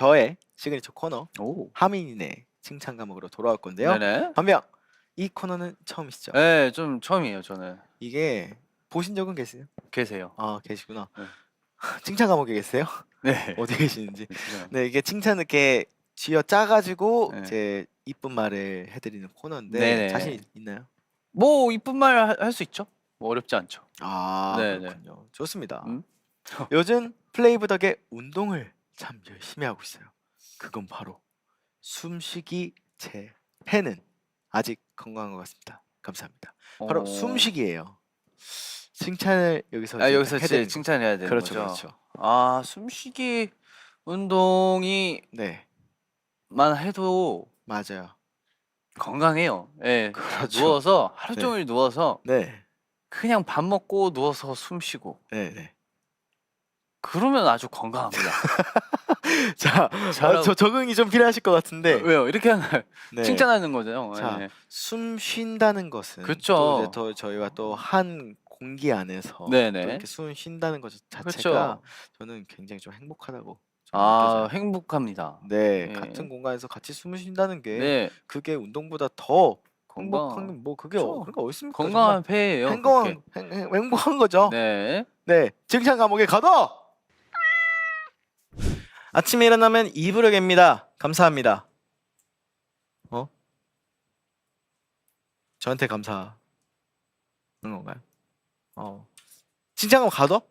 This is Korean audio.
저의 시그니처 코너 오. 하민이네 칭찬 과목으로 돌아올 건데요. 네네. 반면 이 코너는 처음이시죠? 네, 좀 처음이에요, 저는. 이게 보신 적은 계세요? 계세요. 아 계시구나. 네. 칭찬 과목에 계세요? 네. 어디 계시는지. 네 이게 칭찬 이렇게 쥐어 짜가지고 네. 이제 이쁜 말을 해드리는 코너인데 네네. 자신 있- 있나요? 뭐 이쁜 말 할 수 있죠? 뭐 어렵지 않죠. 아 네네. 그렇군요. 좋습니다. 음? 요즘 플레이브 덕에 운동을 참 열심히 하고 있어요. 그건 바로 숨쉬기 제 폐는 아직 건강한 것 같습니다. 감사합니다. 바로 어. 숨쉬기예요. 칭찬을 여기서 아 이제 여기서 해드리는 제 거. 칭찬해야 되는 그렇죠, 거죠. 그렇죠. 아 숨쉬기 운동이만 네, 해도 맞아요. 건강해요. 예. 그렇죠. 누워서 하루 네. 종일 누워서 네, 그냥 밥 먹고 누워서 숨 쉬고 네, 네. 그러면 아주 건강합니다. 자, 잘하고- 어, 저 적응이 좀 필요하실 것 같은데. 왜요? 이렇게 하면 네. 칭찬하는 거잖아요. 자, 예. 숨 쉰다는 것은 그쵸. 또 이제 더 저희가 또 한 공기 안에서 네네. 또 이렇게 숨 쉰다는 것 자체가 그렇죠. 저는 굉장히 좀 행복하다고 좀아 느껴져요. 행복합니다. 네, 네. 같은 공간에서 같이 숨을 쉰다는 게 네, 그게 운동보다 더 건강 행복한 뭐 그게 그쵸. 어, 그런 거 어디 있습니까? 건강한 폐예요. 정말 행복한 행, 행, 행복한 거죠. 네. 네, 칭찬 감옥에 가둬. 아침에 일어나면 이불을 갭니다. 감사합니다. 어? 저한테 감사한 건가요? 어. 칭찬 감옥 가둬?